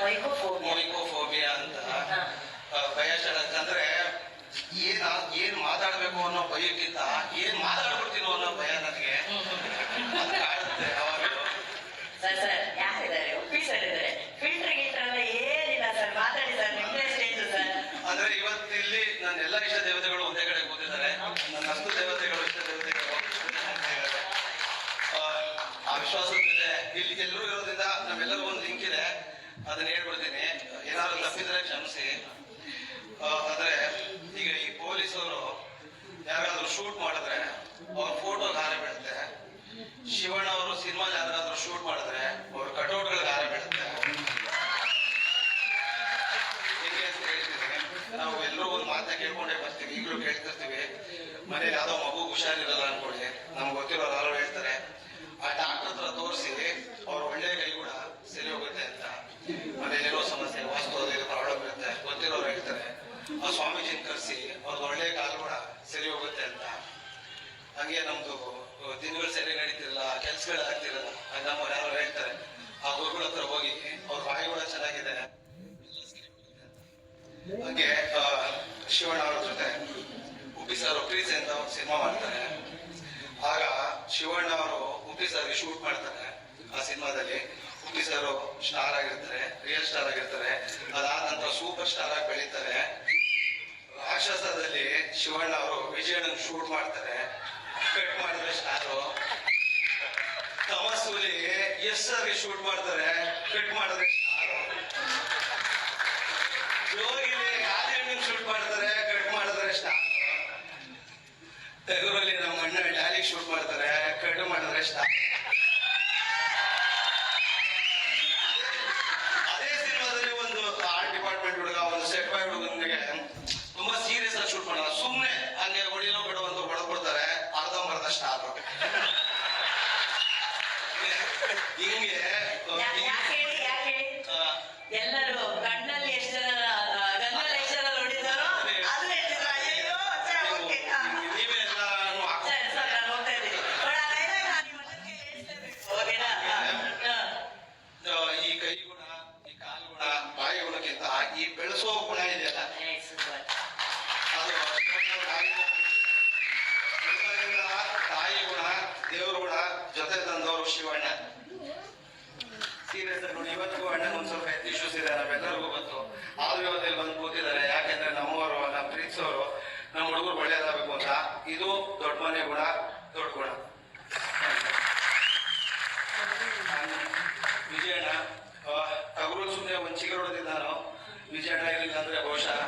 ಮೊನಿಕೋಫೋಬಿಯಾ ಅಂತ. ಭಯ ಅಂದ್ರೆ ಏನ್ ಏನ್ ಮಾತಾಡ್ಬೇಕು ಅನ್ನೋ ಭಯಕ್ಕಿಂತ ಏನ್ ಮಾತಾಡ್ಬಿಡ್ತೀನೋ ಅನ್ನೋ ಭಯ ನನಗೆ. ಕಾಡುತ್ತೆ ಯಾವಾಗಲೂ. ಸರ್ ಸರ್ ಯಾರಿದ್ದಾರೆ? ಫಿಲ್ಟರ್ ಗಿಲ್ಟರ್ ಎಲ್ಲ ಏನಿಲ್ಲ ಸರ್? ಮಾತಾಡಿ ಸರ್ ನಿಮ್ದೇ ಸ್ಟೇಜ್ ಸರ್. ಅಂದ್ರೆ ಇವತ್ತು ಇಲ್ಲಿ ನನ್ನ ಎಲ್ಲ ಇಷ್ಟ ದೇವತೆಗಳು ಒಂದೇ ಕಡೆ ಕೂತಿದ್ದಾರೆ. ನನ್ನ ದೇವತೆಗಳು ಇಷ್ಟ ದೇವತೆಗಳು ಆ, ಮೇಲೆ ಇಲ್ಲಿ ಎಲ್ಲರೂ ಇರೋದ್ರಿಂದ ನಮ್ಮೆಲ್ಲರಿಗೂ ಒಂದು ಲಿಂಕ್ ಇದೆ. ಅದನ್ನ ಹೇಳ್ಬಿಡ್ತೀನಿ. ಏನಾದ್ರು ತಪ್ಪಿದ್ರೆ ಕ್ಷಮಿಸಿ. ಆದ್ರೆ ಈಗ ಈ ಪೊಲೀಸರು ಯಾರಾದ್ರೂ ಶೂಟ್ ಮಾಡಿದ್ರೆ ಅವ್ರ ಫೋಟೋ ಹಾರ ಬೀಳುತ್ತೆ. ಶಿವಣ್ಣ ಅವರು ಸಿನಿಮಾ ಯಾರಾದ್ರೂ ಶೂಟ್ ಮಾಡಿದ್ರೆ ಅವ್ರ ಕಟೌಟ್ಗಳಿಗೆ ಹಾರ ಬೀಳುತ್ತೆ. ನಾವು ಎಲ್ಲರೂ ಒಂದು ಮಾತನ್ನ ಕೇಳ್ಕೊಂಡೇ ಬರ್ತೀವಿ. ಈಗಲೂ ಕೇಳ್ತಿರ್ತೀವಿ. ಮನೇಲಿ ಯಾವ್ದೋ ಮಗು ಹುಷಾರಿರಲ್ಲ ಅನ್ಕೊಳ್ಳಿ. ನಮ್ಗೆ ಗೊತ್ತಿರೋರು ಯಾರೋ ಹೇಳ್ತಾರೆ ಆ ಡಾಕ್ಟರ್ ಹತ್ರ ತೋರಿಸಿ ಅವ್ರ ಒಳ್ಳೆ ಕೈ ಕೂಡ ಸರಿ ಹೋಗುತ್ತೆ ಅಂತ ಸಮಸ್ಯೆ ವಾಸ್ತವದಲ್ಲಿ ಪ್ರಾಬ್ಲಮ್ ಇರುತ್ತೆ ಗೊತ್ತಿರೋರು ಹೇಳ್ತಾರೆ. ಆ ಸ್ವಾಮೀಜಿ ಕರೆಸಿ ಅವ್ರದ್ದು ಒಳ್ಳೆ ಕಾಲು ಕೂಡ ಸರಿ ಹೋಗುತ್ತೆ ಅಂತ. ಹಂಗೆ ನಮ್ದು ದಿನಗಳು ಸರಿ ನಡೀತಿರಲ್ಲ, ಕೆಲ್ಸಗಳು ಆಗ್ತಿರಲ್ಲ ಆಗ ನಮ್ಮ ಯಾರು ಹೇಳ್ತಾರೆ. ಆ ಗುರುಗಳ ಹತ್ರ ಹೋಗಿ, ಅವ್ರ ಬಾಯಿ ಕೂಡ ಚೆನ್ನಾಗಿದೆ. ಹಂಗೆ ಶಿವಣ್ಣ ಅವ್ರ ಜೊತೆ ಉಪ್ಪಿ ಸರ್ ಪ್ರೀಸ್ ಅಂತ ಒಂದು ಸಿನಿಮಾ ಮಾಡ್ತಾರೆ. ಆಗ ಶಿವಣ್ಣ ಅವರು ಉಪ್ಪಿ ಸರ್ಗೆ ಶೂಟ್ ಮಾಡ್ತಾರೆ ಆ ಸಿನಿಮಾದಲ್ಲಿ. ಉಪ್ಪಿ ಸರ್ ಸ್ಟಾರ್ ಆಗಿರ್ತಾರೆ. ರಿಯಲ್ ಸ್ಟಾರ್ ಆಗಿರ್ತಾರೆ, ಅದಾದ ನಂತರ ಸೂಪರ್ ಸ್ಟಾರ್ ಆಗಿ ಬೆಳೀತಾರೆ. ರಾಕ್ಷಸದಲ್ಲಿ ಶಿವಣ್ಣ ಅವರು ವಿಜಯಣ್ಣ ಶೂಟ್ ಮಾಡ್ತಾರೆ. ಕಟ್ ಮಾಡಿದ್ರೆ ಸ್ಟಾರು. ತಮಸ್ಸೂಲಿ ಎಸ್ ಸರ್ಗೆ ಶೂಟ್ ಮಾಡ್ತಾರೆ ಕಟ್ ಶೂಟ್ ಮಾಡ್ತಾರೆ ಕಟ್ ಮಾಡಿದ್ರೆ ಸ್ಟಾರ್. ತೆಗೂರಲ್ಲಿ ನಮ್ಮ ಅಣ್ಣ ಡ್ಯಾಲಿ ಶೂಟ್ ಮಾಡ್ತಾರೆ ಕಟ್ ಮಾಡಿದ್ರೆ ಸ್ಟಾರ್ ಅದೇ ಸಿನಿಮಾದಲ್ಲಿ ಒಂದು ಆರ್ಟ್ ಡಿಪಾರ್ಟ್ಮೆಂಟ್ ಹುಡುಗ ಒಂದು ಸೆಟ್ ಬಾಯ್ ಹುಡುಗನಿಗೆ ತುಂಬಾ ಸೀರಿಯಸ್ ಆಗಿ ಶೂಟ್ ಮಾಡಲ್ಲ ಸುಮ್ನೆ ಹಂಗೆ ಹೊಡಿಲೋ ಬಿಡೋ ಅಂತ ಹೊಡೆದ್ಬಿಡ್ತಾರೆ ಅರ್ಧಂಬರ್ಧ ಸ್ಟಾರ್ ಹಿಂಗೆ ಯಾ- ಯಾಕೆ ಹೇಳಿ ಯಾಕೆ? ಹೇಳಿ ಎಲ್ಲರೂ ಕಣ್ಣಲ್ಲಿ ಎಷ್ಟು ಜನ ಆ, ಗಂಗಲ್ಲಿ ಎಷ್ಟು ಜನ ನೋಡಿದಾರೋ ಅದು. ಹೇಳ್ತಿದ್ರು ಅಯ್ಯೋ ಸರ್ ಓಕೆ ನೀವು- ನೀವೇ ಎಲ್ಲಾನು ಹಾಕೋ ಸರ್ ಸರ್ ನಾನು ಹೋಗ್ತಾ ಇದ್ದೀನಿ. ಬಟ್ ಆ ನಾನು ನಿಮ್ಮ ಮನಕ್ಕೆ ಓಕೆನಾ? ಹಾ, ಹಾ. ಆ, ಈ ಕೈ ಗುಣ ಈ ಕಾಲು ಗುಣ ಬಾಯಿ ಗುಣಕ್ಕಿಂತ ಈ ಬೆಳೆಸೋ ಗುಣ ಇದೆಯಲ್ಲ. ಅದು ತಾಯಿ ಗುಣ ದೇವ್ರ ಗುಣ ಜೊತೆ ತಂದವರು ಶಿವಣ್ಣ ಸೀರಿಯಸ್ ಆಗಿ ನೋಡಿ ಇವತ್ತಿಗೂ ಅಣ್ಣನ ಒಂದ್ ಸ್ವಲ್ಪ ಹೆಲ್ತ್ ಇಶ್ಯೂಸ್ ಇದೆ ನಾವೆಲ್ಲರಿಗೂ ಗೊತ್ತು ಆದ್ರೂ ಇವತ್ತಲ್ಲಿ ಬಂದು ಕೂತಿದ್ದಾರೆ ಯಾಕೆಂದ್ರೆ ನಮ್ಮವರು ನಮ್ಮ ಪ್ರೀತಿಸೋರು ನಮ್ಮ ಹುಡುಗರು ಒಳ್ಳೇದಾಗಬೇಕು ಅಂತ. ಇದು ದೊಡ್ಡ ಮನೆ ಗುಣ, ದೊಡ್ಡ ಗುಣ. ವಿಜಯಣ್ಣ ತಗರು ಸುಮ್ಮನೆ ಒಂದು ಚಿಗರ್ ಹೊಡೆದಿದ್ದಾನು? ವಿಜಯಣ್ಣ ಇರಲಿಲ್ಲ ಅಂದ್ರೆ ಬಹುಶಃ